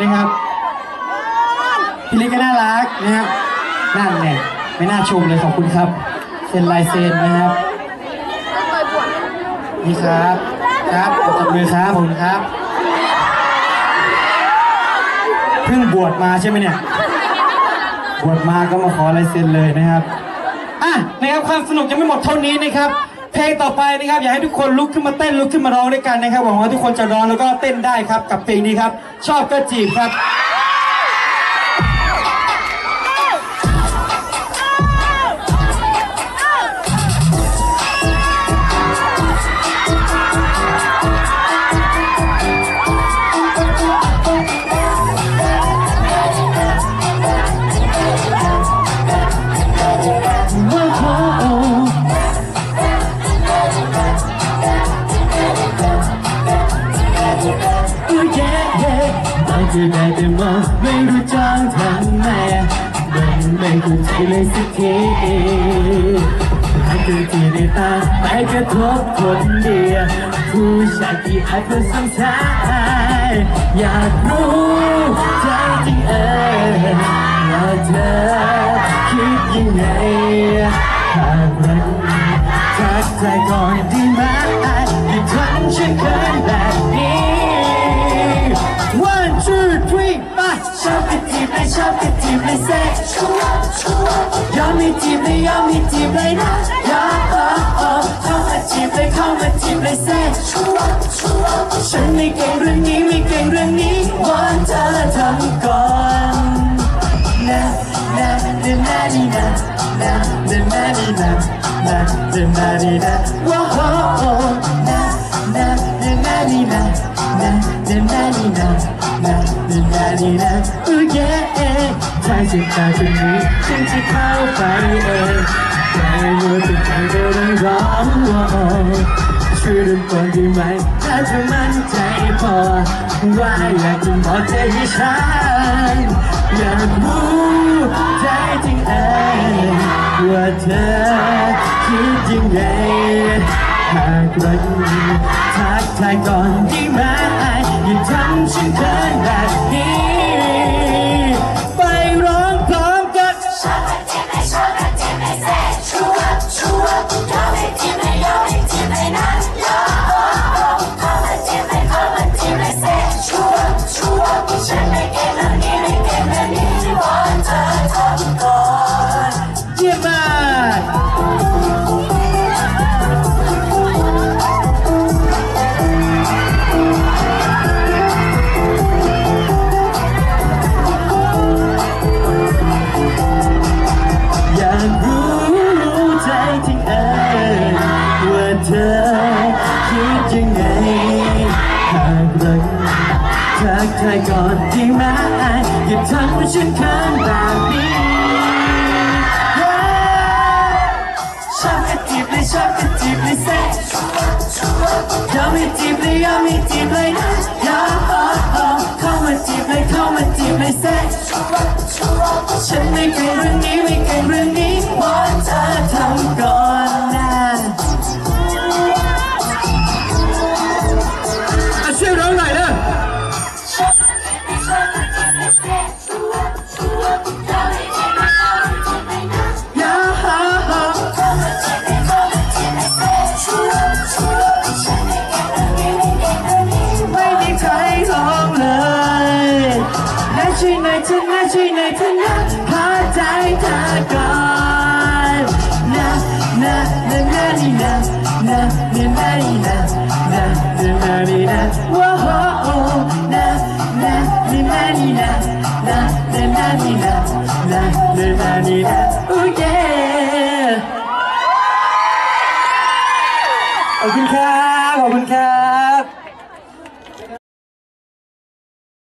นะครับพี่เล็กก็น่ารักนะครับนั่นแหละไม่น่าชมเลยขอบคุณครับเซ็นลายเซ็นนะครับนี่ครับครับขอบมือครับขอบคุณครับ เพิ่งบวชมาใช่ไหมเนี่ยบวชมาก็มาขอลายเซ็นเลยนะครับอะนะครับความสนุกยังไม่หมดเท่านี้นะครับ เพลงต่อไปนะครับ อยากให้ทุกคนลุกขึ้นมาเต้นลุกขึ้นมาร้องด้วยกันนะครับหวังว่าทุกคนจะร้องแล้วก็เต้นได้ครับกับเพลงนี้ครับ ชอบก็จีบครับ ไม่เคยได้แต่มองไม่รู้จักทางแม่มันไม่เข้ใจเลยสักทีหาคือที่ในตาไม่กระทบคนเดียวผู้ชายที่อาจเป็นสำคัญอยากรู้ใจจริงเออว่าเธอคิดยังไงหากรักทักทายก่อนดีไหมอย่าทำฉันเกิน ชอบกันจีบเลยเซ่ยอมมีจีบเลยยอมมีจีบเลยนะยอมเออเออเข้ามาจีบเลยเข้ามาจีบเลยเซ่ฉันไม่เก่งเรื่องนี้ไม่เก่งเรื่องนี้วอนเธอทำก่อนนะนะนะนะนี่นะนะนะนะนี่นะนะนะนะนี่นะว้าวนะนะนะนะนี่ นะ na na na ni na na na na ni na oh yeah ถ้าจะตาคนนี้ฉันจะเข้าไปเองใจมัวแต่ใจก็ต้องร้องว่าช่วยเริ่มก่อนได้ไหมถ้าเธอมั่นใจพอว่าอยากจะบอกเธอให้ฉันอยากรู้ใจจริงเองว่าเธอคิดยังไงหากรักทักทายก่อนได้ไหม ทักทายก่อนดีไหมอย่าทำให้ฉันเขินแบบนี้ชอบกันจีบเลยชอบกันจีบเลยเซ่ยอมให้จีบเลยยอมให้จีบเลยนะยอมเออเอเข้ามาจีบเลยเข้ามาจีบเลยเซ่ฉันไม่เก่งเรื่องนี้ไม่ ช่วยหน่อยเธอะนะพาใจเธอก่อนนะนะนะนะนี่นะนะนะนะนี่นะนะนะนะนี่นะว้าวนะนะนะนะนี่นะนะนะนะนี่นะนะนะนะนี่นะโอเคขอบคุณครับขอบคุณครับ